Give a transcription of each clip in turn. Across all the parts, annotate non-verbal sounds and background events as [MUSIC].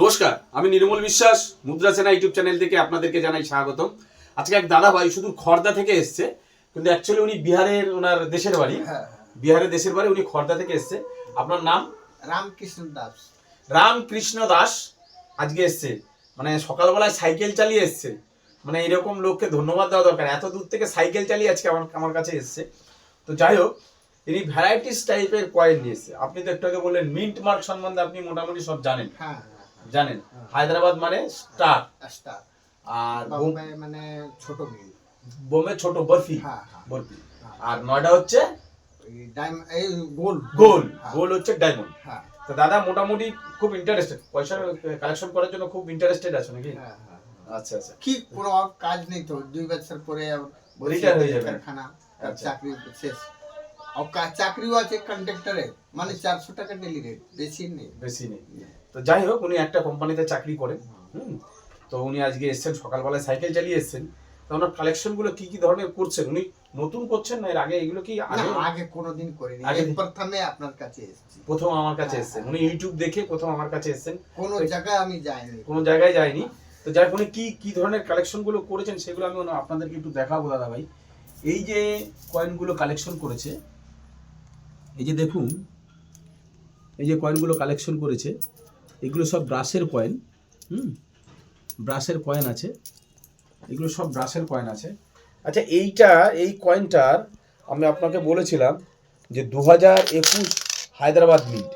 নমস্কার আমি নির্মল বিশ্বাস মুদ্রা সেনা ইউটিউব চ্যানেল থেকে আপনাদেরকে জানাই স্বাগতম। আজকে এক দাদা ভাই শুধু খর্দা থেকে এসছে কিন্তু অ্যাকচুয়ালি উনি বিহারের ওনার দেশের বাড়ি। হ্যাঁ বিহারের দেশের বাড়ি উনি খর্দা থেকে এসছে। আপনার নাম? রামকৃষ্ণ দাস। রামকৃষ্ণ দাস আজকে এসছে। মানে সকালবেলায় সাইকেল চালিয়ে এসছে। মানে এরকম লোককে ধন্যবাদ দেওয়া দরকার। এত দূর থেকে সাইকেল চালিয়ে আজকে আমার আমার কাছে এসছে। তো যাই হোক ইনি ভ্যারাইটিস টাইপের কয়েন নিয়ে এসছে। আপনি তো একটু আগে বললেন মিন্ট মার্ক সম্বন্ধে আপনি মোটামুটি সব জানেন। হ্যাঁ। জানেন হায়দ্রাবাদ মানে স্টার। স্টার। আর বোম- বোম্বে মানে ছোট মিল। বোমে ছোট বরফি। হ্যাঁ হ্যাঁ। বরফি। আর নয়ডা হচ্ছে গোল। গোল। হ্যাঁ, গোল হচ্ছে ডায়মন্ড। হ্যাঁ। তো দাদা মোটামুটি খুব ইন্টারেস্টেড পয়সা কালেকশন করার জন্য খুব ইন্টারেস্টেড আছে নাকি? হ্যাঁ হ্যাঁ আচ্ছা আচ্ছা। কি কোনো কাজ নেই তো? দুই বছর পরে Retire হয়ে। কারখানা আচ্ছা। চাকরি শেষ। আর চাকরিও আছে কন্ট্রাক্টরে মানে চারশো টাকা ডেলি রেট বেশি নেই বেশি নেই তো যাই হোক উনি একটা কোম্পানিতে চাকরি করেন হুম তো উনি আজকে এসেছেন সকালবেলায় সাইকেল চালিয়ে এসেছেন তো ওনার কালেকশনগুলো কি কি ধরনের করছেন উনি নতুন করছেন না এর আগে এগুলো কি আগে আগে কোনোদিন করিনি আগে- প্রথমে আপনার কাছে এসেছি প্রথম আমার কাছে এসেছেন। উনি ইউটিউব দেখে প্রথম আমার কাছে এসেছেন কোনো জায়গায় আমি যাইনি কোনো জায়গায় যায়নি তো যাই উনি কি কি ধরনের কালেকশনগুলো করেছেন সেগুলো আমি আপনাদেরকে একটু দেখাবো দাদা ভাই এই যে কয়েনগুলো কালেকশন করেছে এই যে দেখুন, এই যে কয়েনগুলো কালেকশন করেছে, এগুলো সব ব্রাশের কয়েন হুম? ব্রাশের কয়েন আছে। এগুলো সব ব্রাশের কয়েন আছে। আচ্ছা এইটা, এই কয়েনটার আমি আপনাকে বলেছিলাম যে দু হাজার একুশ হায়দ্রাবাদ মিন্ট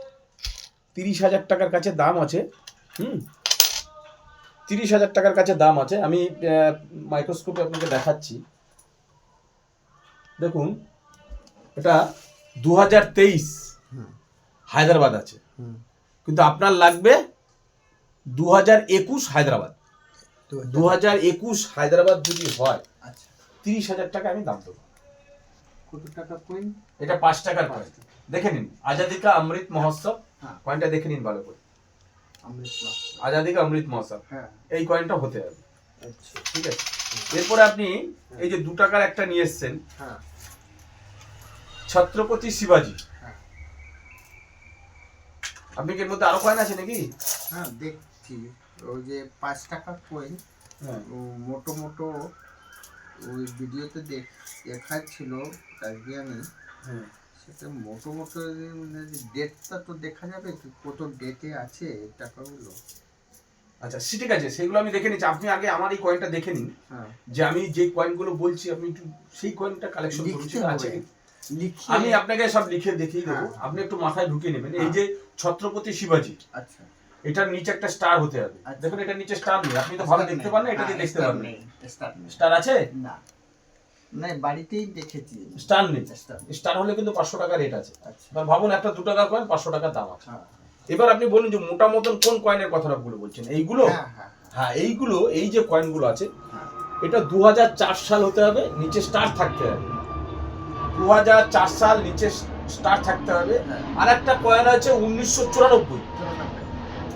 তিরিশ হাজার টাকার কাছে দাম আছে, হুম? তিরিশ হাজার টাকার কাছে দাম আছে। আমি মাইক্রোস্কোপে আপনাকে দেখাচ্ছি। দেখুন, এটা দু হাজার তেইশ হায়দ্রাবাদ আছে। কিন্তু আপনার লাগবে দু হাজার একুশ হায়দ্রাবাদ। দু হাজার একুশ হায়দ্রাবাদ যদি হয় আচ্ছা। তিরিশ হাজার টাকা আমি দাম দেবো। এটা পাঁচ টাকার কয়েন দেখে নিন আজাদি কা অমৃত মহোৎসব। হ্যাঁ। কয়েনটা দেখে নিন ভালো করে। অমৃত লাভ। আজাদি কা অমৃত মহোৎসব। হ্যাঁ। এই কয়েনটা হতে হবে। আচ্ছা। ঠিক আছে? এরপরে আপনি এই যে দু টাকার একটা নিয়ে এসছেন। হ্যাঁ। ছত্রপতি শিবাজি। হ্যাঁ আপনি কি এর মধ্যে আরও কয়েন আছে নাকি? হ্যাঁ দেখছি। ওই যে পাঁচ টাকা কয়েন হ্যাঁ। মোটো মোটো ওই ভিডিওতে দেখ দেখাচ্ছিল আজকে আমি হ্যাঁ। সেটা মোটো মোটো ডেটটা তো দেখা যাবে কত ডেটে আছে টাকাগুলো। আচ্ছা সে ঠিক আছে সেগুলো আমি দেখে নিচ্ছি। আপনি আগে আমার এই কয়েনটা দেখে নিন। হ্যাঁ। যে আমি যে কয়েনগুলো বলছি আপনি একটু সেই কয়েনটা কালেকশন করুন লিখতে আছে আমি আপনাকে সব লিখে দেখিয়ে দেবো। হ্যাঁ। আপনি একটু মাথায় ঢুকিয়ে নেবেন। এই হ্যাঁ। যে ছত্রপতি শিবাজি আচ্ছা। এটার নিচে একটা স্টার হতে হবে। আচ্ছা। দেখুন এটার নিচে স্টার নেই। আপনি তো ভালো দেখতে নেই। পান না এটা দিয়ে হ্যাঁ, দেখতে নেই। স্টার আছে? না। না বাড়িতেই দেখেছি। স্টার নেই। স্টার হলে কিন্তু পাঁচশো টাকা রেট আছে। আচ্ছা। এবার ভাবুন একটা দু টাকার কয়েন পাঁচশো টাকার দাম আছে। হ্যাঁ। এবার আপনি বলুন যে মোটা মতন কোন কয়েনের কথাটা গুলো বলছেন? এইগুলো? হ্যাঁ হ্যাঁ। হ্যাঁ এইগুলো এই যে কয়েনগুলো আছে হ্যাঁ। এটা দু চার সাল হতে হবে নিচে স্টার থাকতে হবে। দু চার সাল নিচে স্টার থাকতে হবে। হ্যাঁ। আর একটা কয়েন আছে উনিশশো চুরানব্বই।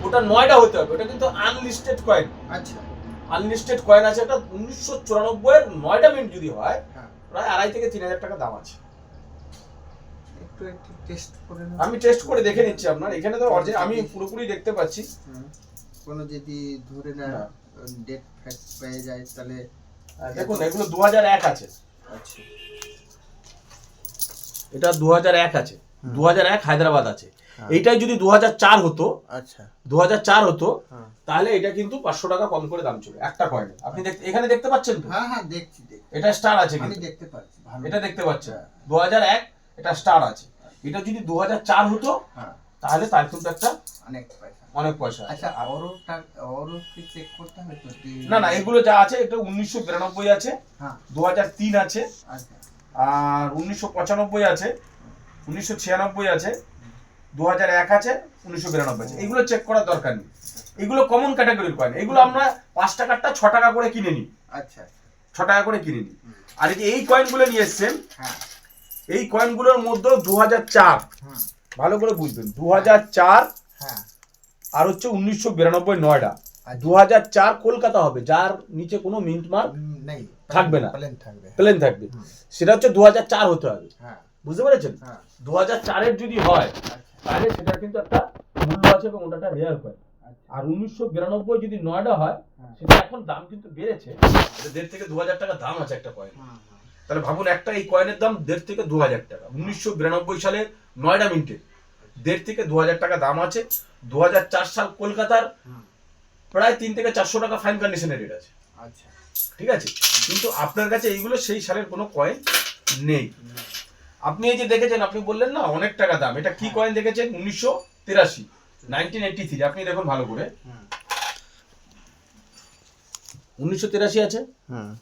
ওটা নয়টা হতে হবে ওটা কিন্তু আনলিস্টেড কয়েন আচ্ছা। আনলিস্টেড কয়েন আছে এটা উনিশশো চুরানব্বই নয়টা মিনিট যদি হয় হ্যাঁ। প্রায় আড়াই থেকে তিন হাজার টাকা দাম আছে। একটু একটু টেস্ট করে আমি টেস্ট করে দেখে নিচ্ছি আপনার। এখানে তো অরিজিনাল আমি পুরোপুরি দেখতে পাচ্ছি। কোনো যদি ধরে না না। ডেট ফ্যাক্ট পেয়ে যায় তাহলে দেখুন এগুলো দু হাজার এক আছে। আচ্ছা। এটা দু হাজার এক আছে। দু হাজার এক হায়দ্রাবাদ আছে। হ্যাঁ। এইটাই যদি দু হাজার চার হতো আচ্ছা। দু হাজার চার হতো হ্যাঁ। তাহলে এটা কিন্তু পাঁচশো টাকা কম করে দাম ছিল একটা কয়েনে আপনি এখানে দেখতে পাচ্ছেন তো? হ্যাঁ হ্যাঁ দেখছি এটা স্টার আছে কিন্তু। দেখতে পাচ্ছি এটা দেখতে পাচ্ছেন। দু এক এটা স্টার আছে। এটা যদি দু হাজার চার হতো তাহলে তার কিন্তু একটা অনেক পয়সা। অনেক পয়সা আচ্ছা আরও কি চেক করতে হবে তো না না এগুলো যা আছে এটা উনিশশো বিরানব্বই আছে। হ্যাঁ। দু হাজার তিন আছে। আচ্ছা। আর উনিশশো পঁচানব্বই আছে উনিশশো ছিয়ানব্বই আছে দু হাজার এক আছে উনিশশো বিরানব্বই আছে। এগুলো চেক করার দরকার নেই। এগুলো কমন ক্যাটাগরির কয়েন এগুলো আমরা পাঁচ টাকারটা ছ টাকা করে কিনে নিই। আচ্ছা। ছ টাকা করে কিনে নিই। আর এই যে এই কয়েনগুলো নিয়ে এসছেন হ্যাঁ। এই কয়েনগুলোর মধ্যে দু হাজার চার ভালো করে বুঝবেন দু হাজার চার হ্যাঁ। আর হচ্ছে উনিশশো বিরানব্বই নয়ডা। আচ্ছা। দু হাজার চার কলকাতা হবে যার নিচে কোনো মিন্ট মার্ক নেই। থাকবে না। প্লেন থাকবে। প্লেন থাকবে। সেটা হচ্ছে দু হাজার চার হতে হবে। হ্যাঁ। বুঝতে পেরেছেন? হ্যাঁ। দু হাজার চারের যদি হয় আচ্ছা। তাহলে সেটা কিন্তু একটা মূল্য আছে এবং ওটা রেয়ার কয়েন আচ্ছা। আর উনিশশো বিরানব্বই যদি নয়ডা হয় হ্যাঁ। সেটা এখন দাম কিন্তু বেড়েছে। দেড় থেকে দু হাজার টাকা দাম আছে একটা কয়েন হ্যাঁ, হ্যাঁ। তাহলে ভাবুন একটা এই কয়েনের দাম দেড় থেকে দু হাজার টাকা। উনিশশো বিরানব্বই সালে নয়ডা মিন্টে। দেড় থেকে দু হাজার টাকা দাম আছে। দু হাজার চার সাল কলকাতার প্রায় তিন থেকে চারশো টাকা ফাইন কন্ডিশনের রেট আছে। আচ্ছা। ঠিক আছে? কিন্তু আপনার কাছে এইগুলো সেই সালের কোনো কয়েন নেই। আপনি এই যে দেখেছেন আপনি বললেন না অনেক টাকা দাম। এটা কি কয়েন দেখেছেন? উনিশশো তিরাশি নাইনটিন এইটটি থ্রি আপনি দেখুন ভালো করে। উনিশশো তিরাশি আছে? হ্যাঁ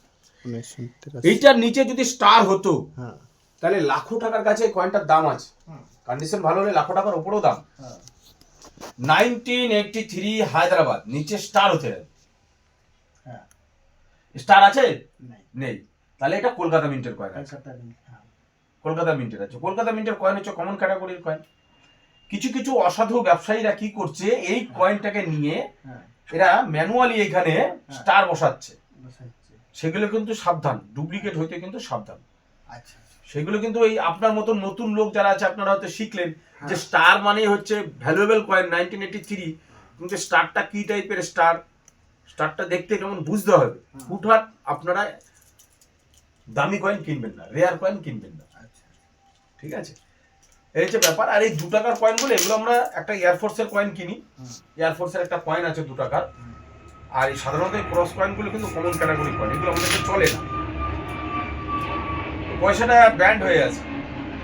এইটার নিচে যদি স্টার হতো হ্যাঁ। তাহলে লাখো টাকার কাছে কয়েনটার দাম আছে। কন্ডিশন ভালো হলে লাখো টাকার উপরেও দাম। নাইনটিন এইটটি থ্রি হায়দ্রাবাদ নিচে স্টার হতে স্টার আছে? নেই। তাহলে এটা কলকাতা মিন্টের কয়েন কলকাতা হ্যাঁ। মিন্টের আছে। কলকাতা মিন্টের কয়েন হচ্ছে কমন ক্যাটাগরির কয়েন কিছু কিছু অসাধু ব্যবসায়ীরা কি করছে এই কয়েনটাকে নিয়ে হ্যাঁ। এরা ম্যানুয়ালি এখানে স্টার বসাচ্ছে। সেগুলো কিন্তু সাবধান। ডুপ্লিকেট হইতে কিন্তু সাবধান। আচ্ছা। সেগুলো কিন্তু এই আপনার মতো নতুন লোক যারা আছে আপনারা হয়তো শিখলেন হ্যাঁ। যে স্টার মানে হচ্ছে valuable coin nineteen eighty three কিন্তু স্টারটা কি টাইপের স্টার স্টারটা দেখতে কেমন বুঝতে হবে। হুটহাট আপনারা দামি কয়েন কিনবেন না রেয়ার কয়েন কিনবেন না। আচ্ছা। ঠিক আছে? এই হচ্ছে ব্যাপার আর এই দু টাকার কয়েনগুলো এগুলো আমরা একটা এয়ারফোর্সের কয়েন কিনি। এয়ারফোর্সের একটা কয়েন আছে দু টাকার। আর এই সাধারণত এই ক্রস কয়েনগুলো কিন্তু কমন ক্যাটাগরি কয়েন এগুলো আমাদের চলে না। পয়সাটা ব্যান্ড হয়ে আছে।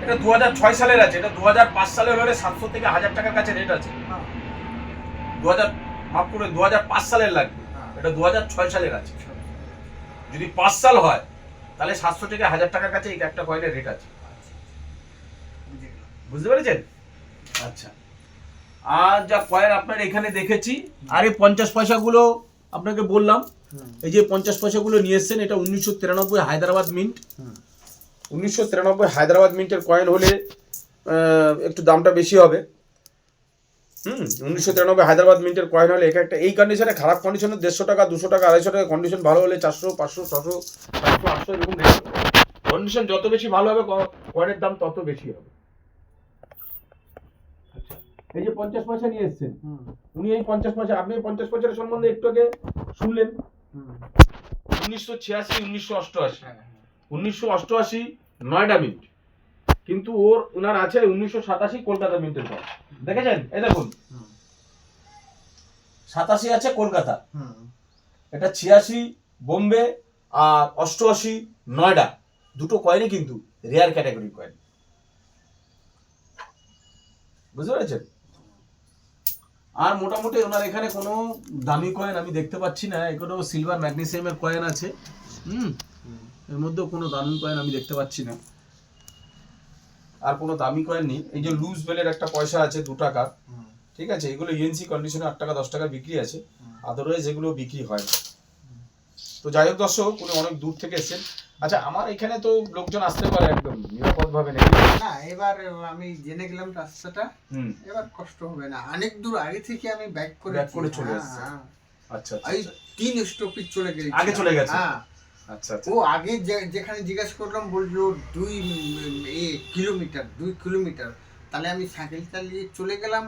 এটা দু হাজার ছয় সালের আছে এটা দু হাজার পাঁচ সালের হলে সাতশো থেকে হাজার টাকার কাছে রেট আছে। হ্যাঁ, দু হাজার মাফ করে দু হাজার পাঁচ সালের লাগবে। হ্যাঁ। এটা দু সালের আছে যদি পাঁচ সাল হয়, তাহলে সাতশো থেকে হাজার টাকার কাছে একটা কয়েনের রেট আছে। বুঝতে পেরেছেন? আচ্ছা। আর যা কয়েন আপনার এখানে দেখেছি, আর এই পঞ্চাশ পয়সাগুলো আপনাকে বললাম, এই যে পঞ্চাশ পয়সাগুলো নিয়ে এসছেন, এটা উনিশশো তিরানব্বই হায়দ্রাবাদ মিন্ট। উনিশশো তিরানব্বই হায়দ্রাবাদ মিন্টের কয়েন হলে একটু দামটা বেশি হবে। হুম উনিশশো তিরানব্বই হায়দ্রাবাদ মিন্টের কয়েন হলে এক একটা এই কন্ডিশনে খারাপ কন্ডিশনে দেড়শো টাকা দুশো টাকা আড়াইশো টাকা কন্ডিশন ভালো হলে চারশো পাঁচশো ছশো সাতশো আটশো এরকম কন্ডিশন যত বেশি ভালো হবে কয়েনের দাম তত বেশি হবে। আচ্ছা এই যে পঞ্চাশ পয়সা নিয়ে এসছেন। হুম, উনি এই পঞ্চাশ পয়সা আপনি পঞ্চাশ পয়সার সম্বন্ধে একটু আগে শুনলেন। হুম, উনিশশো ছিয়াশি উনিশশো অষ্টআশি। হ্যাঁ, হ্যাঁ, উনিশশো অষ্টআশি নয়ডা মিন্ট। কিন্তু ওর ওনার আছে উনিশশো সাতাশি কলকাতা মিন্টের পর দেখেছেন? এই দেখুন। সাতাশি আছে কলকাতা। এটা ছিয়াশি বোম্বে আর অষ্টআশি নয়ডা। দুটো কয়েনই কিন্তু রেয়ার ক্যাটাগরি কয়েন বুঝতে পেরেছেন? আর মোটামুটি ওনার এখানে কোনো দামি কয়েন আমি দেখতে পাচ্ছি না। এগুলো সিলভার ম্যাগনেসিয়ামের কয়েন আছে। হুম, এর মধ্যেও কোনো দামি কয়েন আমি দেখতে পাচ্ছি না। আর কোনো দামি কয়েন নেই। এই যে লুজ বেলের একটা পয়সা আছে দু টাকার ঠিক আছে? এগুলো ইএনসি কন্ডিশনে আট টাকা দশ টাকা বিক্রি আছে। আদারওয়াইজ এগুলো বিক্রি হয় না। তো যাই হোক দর্শক উনি অনেক দূর থেকে এসেছেন। আচ্ছা আমার এখানে তো লোকজন আসতে পারে একদম নিরাপদ ভাবে নেই না এবার আমি জেনে গেলাম রাস্তাটা। এবার কষ্ট হবে না। অনেক দূর আগে থেকে আমি ব্যাক করে Back করে চলে এসেছে। আচ্ছা আচ্ছা, এই আচ্ছা। তিন স্টপিজ চলে গেছে। আগে চলে গেছে? হ্যাঁ। আচ্ছা আচ্ছা। ও আগে যেখানে জিজ্ঞেস করলাম বলল দুই কিলোমিটার দুই কিলোমিটার। তাহলে আমি সাইকেল চালিয়ে চলে গেলাম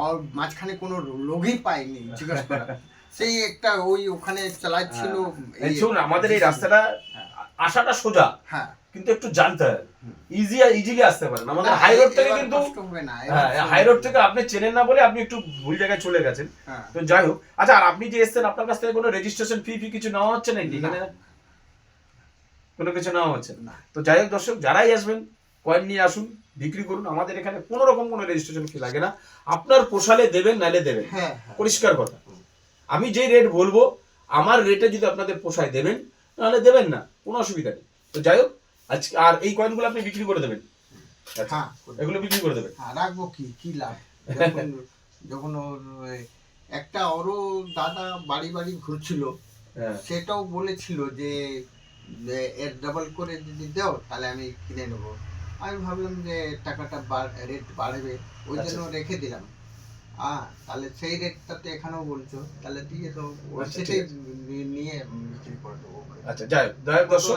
আর মাঝখানে কোনো লোকই পাইনি জিজ্ঞেস করা [LAUGHS] সেই একটা ওই ওখানে চালাচ্ছিল এই- শুনুন আমাদের এই রাস্তাটা হ্যাঁ। আসাটা সোজা হ্যাঁ। কিন্তু একটু জানতে হুম। ইজি ইজিলি আসতে পারেন আমাদের হাই রোড থেকে কিন্তু না হ্যাঁ হাই রোড থেকে আপনি চেনেন না বলে আপনি একটু ভুল জায়গায় চলে গেছেন। হ্যাঁ। তো যাই হোক। আচ্ছা আর আপনি যে এসেছেন আপনার কাছ থেকে কোনো রেজিস্ট্রেশন ফি ফি কিছু নেওয়া হচ্ছে নাকি? এখানে না। কোনো কিছু নেওয়া হচ্ছে না। তো যাই হোক দর্শক যারাই আসবেন কয়েন নিয়ে আসুন বিক্রি করুন। আমাদের এখানে কোনো রকম কোনো রেজিস্ট্রেশন ফি লাগে না। আপনার পোষালে দেবেন নালে দেবেন। হ্যাঁ হ্যাঁ। পরিষ্কার কথা। আমি যে রেট বলব আমার রেটে যদি আপনাদের পোষায় দেবেন নাহলে দেবেন না। কোনো অসুবিধা নেই। তো যাই হোক আজকে আর এই কয়েনগুলো আপনি বিক্রি করে দেবেন। আচ্ছা, হ্যাঁ এগুলো বিক্রি করে দেবেন। হ্যাঁ, রাখব কি? কি লাভ? যখন [LAUGHS] একটা ওরও দাদা বাড়ি বাড়ি ঘুরছিল হ্যাঁ। সেটাও বলেছিল যে যে এর ডাবল করে যদি দাও তাহলে আমি কিনে নেব। আমি ভাবলাম যে টাকাটা রেট বাড়বে ওই আচ্ছা। জন্য রেখে দিলাম। হ্যাঁ তাহলে সেই রেটটাতে এখানেও বলছো তাহলে দিয়ে তো আচ্ছা, সেটাই নিয়ে বিক্রি করে দেবো আচ্ছা যাই হোক দর্শক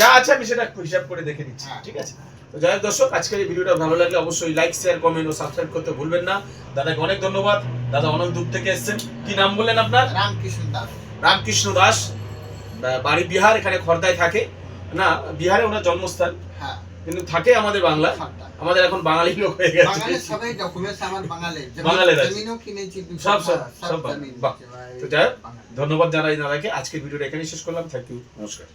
যা আছে আমি সেটা একটু হিসাব করে দেখে দিচ্ছি হ্যাঁ। ঠিক আছে? তো যাই হোক দর্শক আজকের এই ভিডিওটা ভালো লাগলে অবশ্যই লাইক শেয়ার কমেন্ট ও সাবস্ক্রাইব করতে ভুলবেন না। দাদাকে অনেক ধন্যবাদ। দাদা অনেক দূর থেকে এসেছেন। কি নাম বললেন আপনার? রামকৃষ্ণ দাস। রামকৃষ্ণ দাস। বাড়ি বিহার এখানে খর্দায় থাকে। না বিহারে ওনার জন্মস্থান। হ্যাঁ। কিন্তু থাকে আমাদের বাংলা। আমাদের এখন বাঙালি লোক হয়ে গেছে। বাঙালির সবাই ডকুমেন্টস আমার। জমিনও কিনেছি সব- সব- সব তো। ধন্যবাদ জানাই দাদাকে আজকের ভিডিওটা এখানে শেষ করলাম। থ্যাংক ইউ নমস্কার।